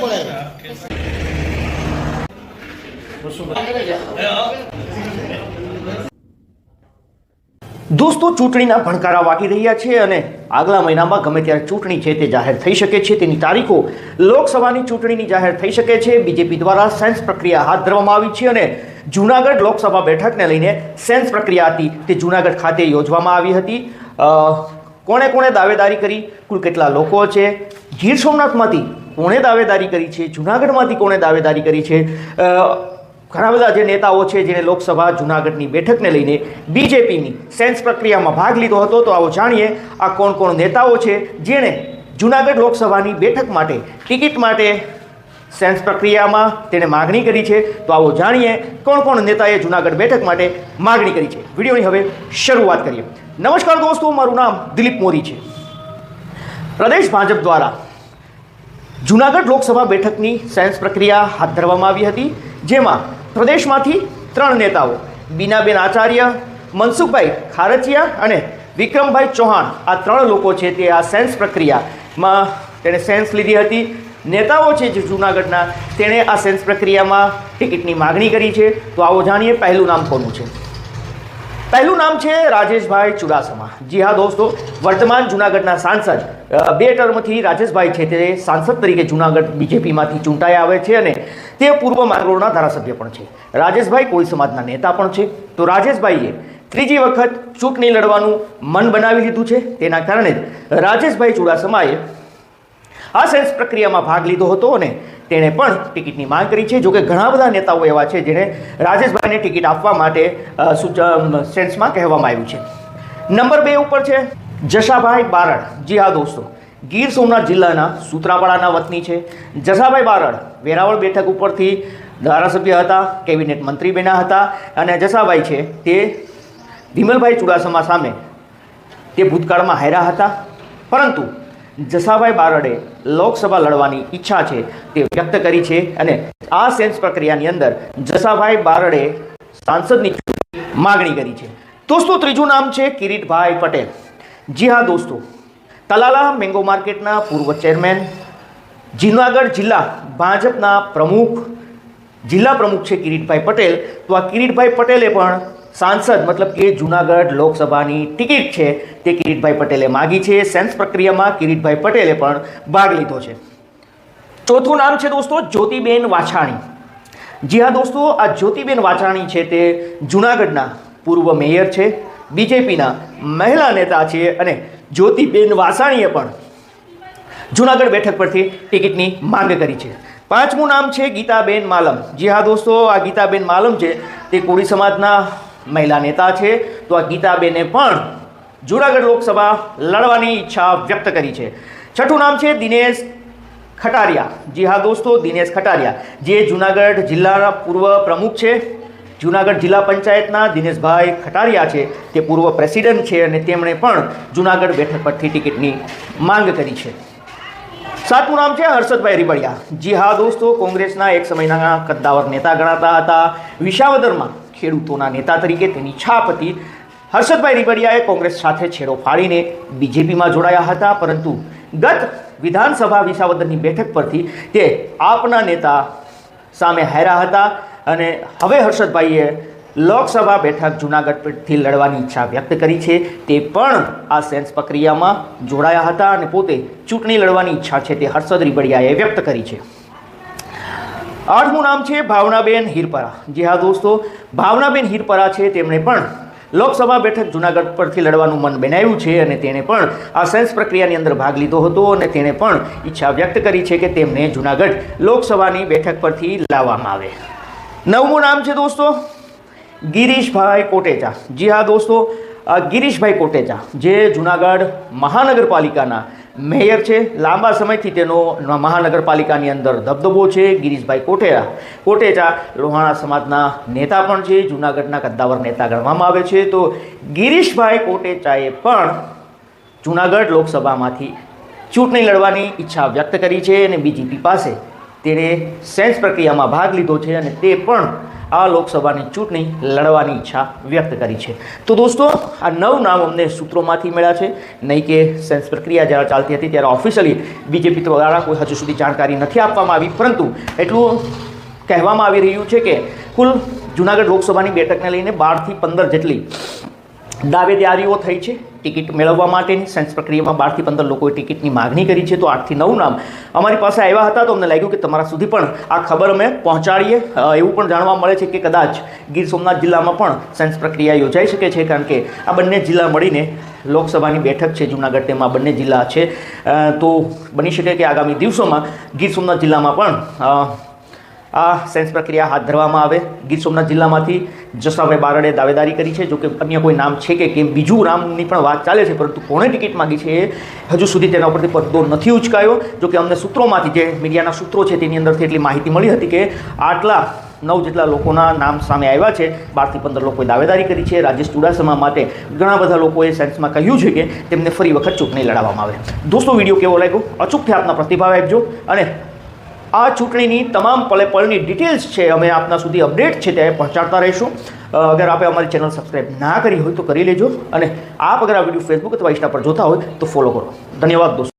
બોલાવ્યો. દોસ્તો, ચૂંટણીના ભણકારા વાગી રહ્યા છે અને આગલા મહિનામાં ગમે ત્યારે ચૂંટણી છે તે જાહેર થઈ શકે છે. તેની તારીખો લોકસભાની ચૂંટણીની જાહેર થઈ શકે છે. બીજેપી દ્વારા સેન્સ પ્રક્રિયા હાથ ધરવામાં આવી છે અને જૂનાગઢ લોકસભા બેઠકને લઈને સેન્સ પ્રક્રિયા હતી. તે જૂનાગઢ ખાતે યોજવામાં આવી હતી. કોણે કોણે દાવેદારી કરી? કુલ કેટલા લોકો છે? ગીર સોમનાથમાંથી કોણે દાવેદારી કરી છે? જૂનાગઢમાંથી કોણે દાવેદારી કરી છે? ઘણા બધા જે નેતાઓ છે જેણે લોકસભા જૂનાગઢની બેઠકને લઈને બીજેપીની સેન્સ પ્રક્રિયામાં ભાગ લીધો હતો, તો આવો જાણીએ આ કોણ કોણ નેતાઓ છે જેણે જૂનાગઢ લોકસભાની બેઠક માટે ટિકિટ માટે સેન્સ પ્રક્રિયામાં તેણે માગણી કરી છે? તો આવો જાણીએ કોણ કોણ નેતાએ જૂનાગઢ બેઠક માટે માગણી કરી છે? વિડીયોની હવે શરૂઆત કરીએ. નમસ્કાર દોસ્તો, મારું નામ દિલીપ મોરી છે. પ્રદેશ ભાજપ દ્વારા જૂનાગઢ લોકસભા બેઠકની સેન્સ પ્રક્રિયા હાથ ધરવામાં આવી હતી, જેમાં પ્રદેશમાંથી ત્રણ નેતાઓ, બીનાબેન આચાર્ય, મનસુખભાઈ ખારચિયા અને વિક્રમભાઈ ચૌહાણ, આ ત્રણ લોકો છે તે આ સેન્સ પ્રક્રિયામાં તેણે સેન્સ લીધી હતી. નેતાઓ છે જે જૂનાગઢના, તેણે આ સેન્સ પ્રક્રિયામાં ટિકિટની માગણી કરી છે. તો આવો જાણીએ પહેલું નામ કોનું છે? પહેલું નામ છે રાજેશભાઈ ચુડાસમા. જી હા દોસ્તો, વર્તમાન જૂનાગઢના સાંસદ બે ટર્મથી રાજેશભાઈ છે તે સાંસદ તરીકે જૂનાગઢ બીજેપીમાંથી ચૂંટાઈ આવે છે અને તે પૂર્વ માંગરોળના ધારાસભ્ય પણ છે. રાજેશભાઈ કોળી સમાજના નેતા પણ છે. તો રાજેશભાઈએ ત્રીજી વખત ચૂંટણી લડવાનું મન બનાવી લીધું છે. તેના કારણે જ રાજેશભાઈ ચુડાસમાએ આ સેન્સ પ્રક્રિયામાં ભાગ લીધો હતો અને તેણે પણ ટિકિટની માંગ કરી છે, જોકે ઘણા બધા નેતાઓ એવા છે જેણે રાજેશભાઈને ટિકિટ આપવા માટે સેન્સમાં કહેવામાં આવ્યું છે. નંબર બે ઉપર છે, જશાભાઈ બારડ. જી હા, દોસ્તો. ગીર સોમનાથ જિલ્લાના સુત્રાપાડાના વતની છે. જશાભાઈ બારડ વેરાવળ બેઠક ઉપરથી ધારાસભ્ય હતા, કેબિનેટ મંત્રી બન્યા હતા અને જશાભાઈ છે તે વિમલભાઈ ચુડાસમા સામે તે ભૂતકાળમાં હાર્યા હતા. પરંતુ જસાભાઈ બારડે લોકસભા લડવાની ઈચ્છા છે તે વ્યક્ત કરી છે અને આ સેન્સ પ્રક્રિયાની અંદર જસાભાઈ બારડે સાંસદની માગણી કરી છે. દોસ્તો, ત્રીજું નામ છે કિરીટભાઈ પટેલ. જી હા, દોસ્તો. તલાલા મેંગો માર્કેટના પૂર્વ ચેરમેન જૂનાગઢ જિલ્લા ભાજપના પ્રમુખ, જિલ્લા પ્રમુખ છે કિરીટભાઈ પટેલ. તો આ કિરીટભાઈ પટેલે પણ સાંસદ, મતલબ કે જૂનાગઢ લોકસભાની ટિકિટ છે, તે કિરીટભાઈ પટેલે માગી છે. સેન્સ પ્રક્રિયામાં કિરીટભાઈ પટેલે પણ ભાગ લીધો છે. ચોથું નામ છે દોસ્તો, જ્યોતિબેન વાછાણી. જી હા દોસ્તો, આ જ્યોતિબેન વાછાણી છે તે જૂનાગઢના પૂર્વ મેયર છે, બીજેપીના મહિલા નેતા છે અને જ્યોતિબેન વાસાણીએ પણ જૂનાગઢ બેઠક પરથી ટિકિટની માંગ કરી છે. પાંચમું નામ છે ગીતાબેન માલમ. જી હા દોસ્તો, આ ગીતાબેન માલમ છે તે કોળી સમાજના મહિલા નેતા છે. તો આ ગીતાબેને પણ જૂનાગઢ લોકસભા લડવાની ઈચ્છા વ્યક્ત કરી છે. છઠ્ઠું નામ છે દિનેશ ખટારિયા. જી હા દોસ્તો, દિનેશ ખટારિયા. જે જૂનાગઢ જિલ્લાના પૂર્વ પ્રમુખ છે. જૂનાગઢ જિલ્લા પંચાયતના દિનેશભાઈ ખટારિયા છે. તે પૂર્વ પ્રેસિડેન્ટ છે અને તેમણે પણ જૂનાગઢ બેઠક પરથી ટિકિટની માંગ કરી છે. સાતમું નામ છે હર્ષદભાઈ રીબડિયા જી હા દોસ્તો, કોંગ્રેસના એક સમયના કદ્દાવર નેતા ગણાતા હતા. વિસાવદરમાં ખેડૂતોના નેતા તરીકે તેની છાપ હતી. હર્ષદભાઈ રીબડિયાએ કોંગ્રેસ સાથે છેડો ફાડીને બીજેપીમાં જોડાયા હતા, પરંતુ ગત વિધાનસભા વિસાવદનની બેઠક પરથી તે આપના નેતા સામે હાર્યા હતા અને હવે હર્ષદભાઈએ લોકસભા બેઠક જૂનાગઢ પરથી લડવાની ઈચ્છા વ્યક્ત કરી છે. તે પણ આ સેન્સ પ્રક્રિયામાં જોડાયા હતા અને પોતે ચૂંટણી લડવાની ઈચ્છા છે તે હર્ષદ રીબડિયાએ વ્યક્ત કરી છે. આઠમું નામ છે ભાવનાબેન હિરપરા. જી હા દોસ્તો, ભાવનાબેન હિરપરા છે, તેમણે પણ લોકસભા બેઠક જૂનાગઢ પરથી લડવાનું મન બનાવ્યું છે અને તેણે પણ આ સેન્સ પ્રક્રિયાની અંદર ભાગ લીધો હતો અને તેણે પણ ઈચ્છા વ્યક્ત કરી છે કે તેમને જૂનાગઢ લોકસભાની બેઠક પરથી લાવવામાં આવે. નવમું નામ છે દોસ્તો, ગિરીશભાઈ કોટેચા. જી હા દોસ્તો ગિરીશભાઈ કોટેચા, જે જૂનાગઢ મહાનગરપાલિકાના મેયર છે. લાંબા સમયથી તેનો મહાનગરપાલિકાની અંદર દબદબો છે. ગિરીશભાઈ કોટેરા કોટેચા લોહાણા સમાજના નેતા પણ છે. જૂનાગઢના કદ્દાવર નેતા ગણવામાં આવે છે. તો ગિરીશભાઈ કોટેચાએ પણ જૂનાગઢ લોકસભામાંથી ચૂંટણી લડવાની ઈચ્છા વ્યક્ત કરી છે અને બીજેપી પાસે તેણે સેન્સ પ્રક્રિયામાં ભાગ લીધો છે અને તે પણ આ લોકસભાની ચૂંટણી લડવાની ઈચ્છા વ્યક્ત કરી છે. તો દોસ્તો, આ નવ નામ અમને સૂત્રોમાંથી મળ્યા છે. નહીં કે સેન્સ પ્રક્રિયા જ્યારે ચાલતી હતી ત્યારે ઓફિશિયલી બીજેપી દ્વારા કોઈ હજુ સુધી જાણકારી નથી આપવામાં આવી, પરંતુ એટલું કહેવામાં આવી રહ્યું છે કે કુલ જુનાગઢ લોકસભાની બેઠકને લઈને બારથી પંદર જેટલી દાવેદારીઓ થઈ છે. ટિકિટ મેળવવા માટેની સેન્સ પ્રક્રિયામાં બારથી પંદર લોકોએ ટિકિટની માગણી કરી છે. તો આઠથી નવ નામ અમારી પાસે આવ્યા હતા તો અમને લાગ્યું કે તમારા સુધી પણ આ ખબર અમે પહોંચાડીએ. એવું પણ જાણવા મળે છે કે કદાચ ગીર સોમનાથ જિલ્લામાં પણ સેન્સ પ્રક્રિયા યોજાઈ શકે છે. કારણ કે આ બંને જિલ્લા મળીને લોકસભાની બેઠક છે. જુનાગઢ તેમાં બંને જિલ્લા છે. તો બની શકે કે આગામી દિવસોમાં ગીર સોમનાથ જિલ્લામાં પણ આ સેન્સ પ્રક્રિયા હાથ ધરવામાં આવે. ગીર સોમનાથ જિલ્લામાંથી જસાભાઈ બારડે દાવેદારી કરી છે જો કે અન્ય કોઈ નામ છે કે કેમ, બીજું નામની પણ વાત ચાલે છે, પરંતુ કોણે ટિકિટ માગી છે એ હજુ સુધી તેના ઉપરથી પડદો નથી ઉચકાયો. જોકે અમને સૂત્રોમાંથી જે મીડિયાના સૂત્રો છે તેની અંદરથી એટલી માહિતી મળી હતી કે આટલા નવ જેટલા લોકોના નામ સામે આવ્યા છે, બારથી પંદર લોકોએ દાવેદારી કરી છે. રાજેશ ચુડાસમા માટે ઘણા બધા લોકોએ સેન્સમાં કહ્યું છે કે તેમને ફરી વખત ચૂંટણી લડાવવામાં આવે. દોસ્તો, વીડિયો કેવો લાગ્યો? અચૂકથી આપના પ્રતિભાવ આપજો અને આ ચૂંટણીની તમામ પલે પલની ડિટેલ્સ છે, અમે આપના સુધી અપડેટ છે તે પહોંચાડતા રહીશું. અગર આપે અમારી ચેનલ સબસ્ક્રાઇબ ના કરી હોય તો કરી લેજો, અને આપ અગર આ વીડિયો ફેસબુક અથવા ઇન્સ્ટા પર જોતા હોય તો ફોલો કરો. ધન્યવાદ દોસ્તો.